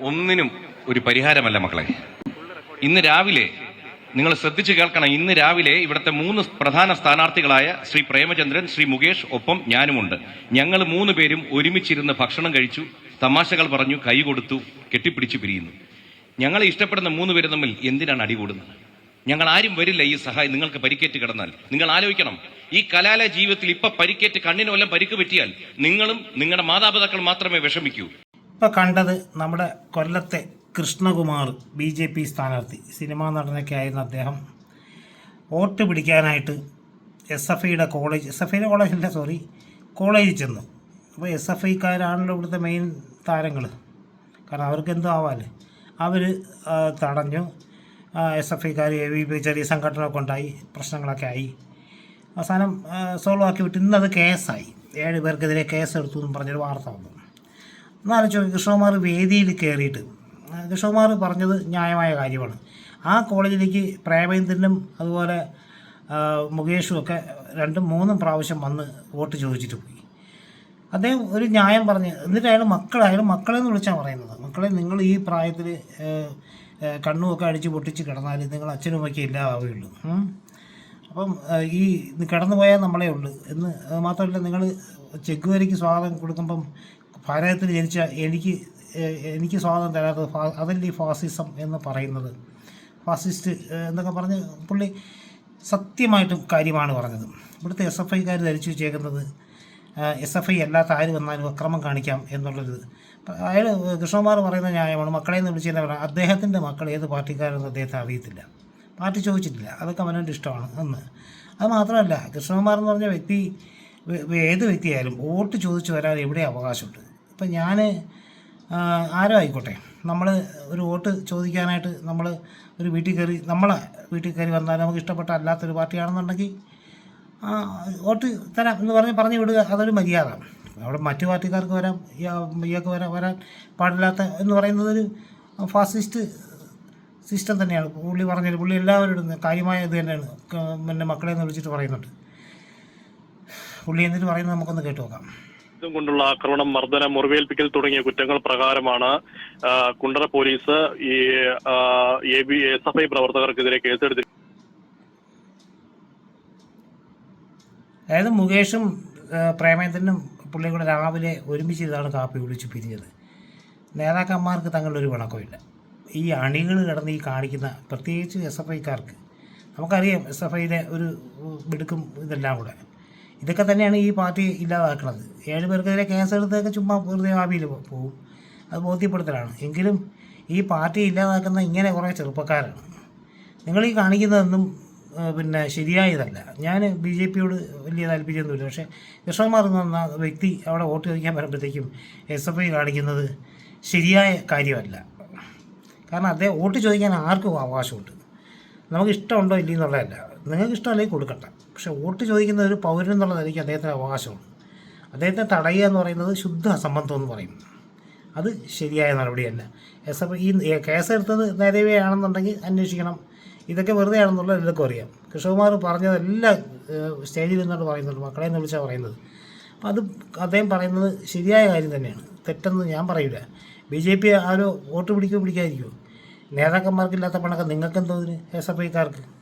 ഒന്നിനും ഒരു പരിഹാരമല്ല മക്കളെ. ഇന്ന് രാവിലെ നിങ്ങൾ ശ്രദ്ധിച്ചു കേൾക്കണം ഇന്ന് രാവിലെ ഇവിടുത്തെ മൂന്ന് പ്രധാന സ്ഥാനാർത്ഥികളായ ശ്രീ പ്രേമചന്ദ്രൻ ശ്രീ മുകേഷ് ഒപ്പം ഞാനുമുണ്ട്. ഞങ്ങൾ മൂന്ന് പേരും ഒരുമിച്ചിരുന്ന് ഭക്ഷണം കഴിച്ചു തമാശകൾ പറഞ്ഞു കൈകൊടുത്തു കെട്ടിപ്പിടിച്ചു പിരിയുന്നു. ഞങ്ങളെ ഇഷ്ടപ്പെടുന്ന മൂന്ന് പേരും തമ്മിൽ എന്തിനാണ് അടികൂടുന്നത് ഞങ്ങൾ ആരും വരില്ല ഈ സഹായം നിങ്ങൾക്ക് പരിക്കേറ്റ് കിടന്നാൽ. നിങ്ങൾ ആലോചിക്കണം ഈ കലാലയ ജീവിതത്തിൽ ഇപ്പൊ പരിക്കേറ്റ് കണ്ണിന് വല്ലതും പരിക്ക് പറ്റിയാൽ നിങ്ങളും നിങ്ങളുടെ മാതാപിതാക്കൾ മാത്രമേ വിഷമിക്കൂ. ഇപ്പോൾ കണ്ടത് നമ്മുടെ കൊല്ലത്തെ കൃഷ്ണകുമാർ ബി ജെ പി സ്ഥാനാർത്ഥി. സിനിമാ നടനൊക്കെ ആയിരുന്ന അദ്ദേഹം. വോട്ട് പിടിക്കാനായിട്ട് എസ് എഫ് ഐയുടെ കോളേജ് എസ് എഫ് ഐയുടെ കോളേജല്ല സോറി കോളേജിൽ ചെന്നു. അപ്പോൾ എസ് എഫ് ഐക്കാരാണല്ലോ ഇവിടുത്തെ മെയിൻ താരങ്ങൾ. കാരണം അവർക്ക് എന്തോ ആവാല്ലേ അവർ തടഞ്ഞു. എസ് എഫ് ഐക്കാർ എ വി പി ചെറിയ സംഘടനയൊക്കെ ഉണ്ടായി. പ്രശ്നങ്ങളൊക്കെ ആയി. അവസാനം സോൾവ് ആക്കി വിട്ട് ഇന്നത് കേസായി. ഏഴ് പേർക്കെതിരെ കേസ് എടുത്തു എന്നും പറഞ്ഞൊരു വാർത്ത വന്നു. എന്നാലോചിച്ച് നോക്കി കൃഷ്ണകുമാർ വേദിയിൽ കയറിയിട്ട് കൃഷ്ണകുമാർ പറഞ്ഞത് ന്യായമായ കാര്യമാണ്. ആ കോളേജിലേക്ക് പ്രേമേന്ദ്രനും അതുപോലെ മുകേഷും ഒക്കെ രണ്ടും മൂന്നും പ്രാവശ്യം വന്ന് വോട്ട് ചോദിച്ചിട്ട് പോയി. അദ്ദേഹം ഒരു ന്യായം പറഞ്ഞ് എന്നിട്ട് അയാൾ മക്കളായാലും മക്കളെ എന്ന് വിളിച്ചാൽ പറയുന്നത്. മക്കളെ നിങ്ങൾ ഈ പ്രായത്തിൽ കണ്ണുമൊക്കെ അടിച്ച് പൊട്ടിച്ച് കിടന്നാൽ നിങ്ങൾ അച്ഛനും ഒക്കെ ഇല്ലാതാവുകയുള്ളൂ. ഉം. അപ്പം ഈ കിടന്നു പോയാൽ നമ്മളേ ഉള്ളൂ എന്ന് മാത്രമല്ല നിങ്ങൾ ചെക്കുവരിക്ക് സ്വാഗതം കൊടുക്കുമ്പം ഭാരതത്തിൽ ജനിച്ച എനിക്ക് എനിക്ക് സ്വാഗതം തരാത്തത് അതല്ലേ ഫാസിസം എന്ന് പറയുന്നത്. ഫാസിസ്റ്റ് എന്നൊക്കെ പറഞ്ഞ് പുള്ളി സത്യമായിട്ടും കാര്യമാണ് പറഞ്ഞത്. ഇവിടുത്തെ എസ് എഫ് ഐക്കാർ ധരിച്ചു വെച്ചേക്കുന്നത് എസ് എഫ് ഐ അല്ലാത്ത ആര് വന്നാലും അക്രമം കാണിക്കാം എന്നുള്ളൊരു അയാൾ കൃഷ്ണകുമാർ പറയുന്ന ന്യായമാണ് മക്കളെ എന്ന് വിളിച്ചതിനെ പറയാം അദ്ദേഹത്തിന്റെ മക്കൾ ഏത് പാർട്ടിക്കാരെന്ന് അദ്ദേഹത്തെ അറിയത്തില്ല. പാർട്ടി ചോദിച്ചിട്ടില്ല. അതൊക്കെ അവനവന്റെ ഇഷ്ടമാണ് എന്ന്. അത് മാത്രമല്ല കൃഷ്ണകുമാർ എന്ന് പറഞ്ഞ വ്യക്തി ഏത് വ്യക്തിയായാലും വോട്ട് ചോദിച്ചു വരാൻ എവിടെ അവകാശമുണ്ട്. ഇപ്പം ഞാൻ ആരോ ആയിക്കോട്ടെ. നമ്മൾ ഒരു വോട്ട് ചോദിക്കാനായിട്ട് നമ്മൾ ഒരു വീട്ടിൽ കയറി നമ്മളെ വീട്ടിൽ കയറി വന്നാൽ നമുക്ക് ഇഷ്ടപ്പെട്ട അല്ലാത്തൊരു പാർട്ടിയാണെന്നുണ്ടെങ്കിൽ വോട്ട് തരാം എന്ന് പറഞ്ഞ് പറഞ്ഞു വിടുക അതൊരു മര്യാദ. അവിടെ മറ്റു പാർട്ടിക്കാർക്ക് വരാം ഇയാ- ഇയാൾക്ക് വരാൻ വരാൻ പാടില്ലാത്ത എന്ന് പറയുന്നത് ഒരു ഫാസിസ്റ്റ് സിസ്റ്റം തന്നെയാണ്. പുള്ളി പറഞ്ഞത് പുള്ളി എല്ലാവരോടും കാര്യമായ ഇത് തന്നെയാണ് പിന്നെ മക്കളെ എന്ന് വിളിച്ചിട്ട് പറയുന്നുണ്ട്. പുള്ളി എന്നിട്ട് പറയുന്നത് നമുക്കൊന്ന് കേട്ടു നോക്കാം. ഇതും കൊണ്ടുള്ള ആക്രമണം മർദ്ദനം മുറിവേൽപ്പിക്കൽ തുടങ്ങിയ കുറ്റങ്ങൾ പ്രകാരമാണ് കുണ്ടറ പോലീസ് ഈ A B S F I പ്രവർത്തകർക്കെതിരെ കേസെടുത്തി അതായത് മുകേഷും പ്രേമേന്ദ്രനും പുള്ളിയും കൂടെ രാവിലെ ഒരുമിച്ചിരുന്നാണ് കാപ്പി വിളിച്ച് പിരിഞ്ഞത്. നേതാക്കന്മാർക്ക് തങ്ങളുടെ ഒരു വിളക്കമില്ല ഈ അണികൾ കിടന്ന് ഈ കാണിക്കുന്ന പ്രത്യേകിച്ച് എസ് എഫ് ഐക്കാർക്ക് നമുക്കറിയാം എസ് എഫ് ഐയിലെ ഒരു മിടുക്കും ഇതെല്ലാം കൂടെ. ഇതൊക്കെ തന്നെയാണ് ഈ പാർട്ടി ഇല്ലാതാക്കുന്നത് ഏഴ് പേർക്കെതിരെ കേസെടുത്തൊക്കെ ചുമ്മാ വെറുതെ ആവിയിൽ പോകും അത് ബോധ്യപ്പെടുത്തലാണ്. എങ്കിലും ഈ പാർട്ടി ഇല്ലാതാക്കുന്ന ഇങ്ങനെ കുറേ ചെറുപ്പക്കാരാണ്. നിങ്ങൾ ഈ കാണിക്കുന്നതൊന്നും പിന്നെ ശരിയായതല്ല. ഞാൻ ബി ജെ പിയോട് വലിയ താല്പര്യമൊന്നുമില്ല. പക്ഷേ കൃഷ്ണകുമാർ എന്ന് വ്യക്തി അവിടെ വോട്ട് ചോദിക്കാൻ വരുമ്പോഴത്തേക്കും എസ് എഫ് ഐ കാണിക്കുന്നത് ശരിയായ കാര്യമല്ല. കാരണം അദ്ദേഹം വോട്ട് ചോദിക്കാൻ ആർക്കും അവകാശമുണ്ട്. നമുക്ക് ഇഷ്ടമുണ്ടോ ഇല്ല എന്നുള്ളതല്ല നിങ്ങൾക്ക് ഇഷ്ടമല്ലെങ്കിൽ കൊടുക്കട്ടെ പക്ഷേ വോട്ട് ചോദിക്കുന്ന ഒരു പൗരൻ എന്നുള്ള നിലയ്ക്ക് അദ്ദേഹത്തിന് അവകാശമാണ് അദ്ദേഹത്തെ തടയുക എന്ന് പറയുന്നത് ശുദ്ധ അസംബന്ധം എന്ന് പറയും. അത് ശരിയായ നടപടിയല്ല എസ് എഫ് ഈ കേസെടുത്തത് നേരവേ ആണെന്നുണ്ടെങ്കിൽ അന്വേഷിക്കണം. ഇതൊക്കെ വെറുതെ ആണെന്നുള്ളത് എല്ലാവർക്കും അറിയാം. കൃഷ്ണകുമാർ പറഞ്ഞതെല്ലാം സ്റ്റേജിൽ നിന്നോട് പറയുന്നുണ്ട്. മക്കളെ എന്ന് വിളിച്ചാൽ പറയുന്നത്. അപ്പം അത് അദ്ദേഹം പറയുന്നത് ശരിയായ കാര്യം തന്നെയാണ്. തെറ്റെന്ന് ഞാൻ പറയില്ല ബി ജെ പി ആരോ വോട്ട് പിടിക്കുകയോ പിടിക്കാതിരിക്കുമോ? നേതാക്കന്മാർക്കില്ലാത്ത പണക്കം നിങ്ങൾക്ക് എന്തോ ഇതിന്? S F ഐക്കാർക്ക്.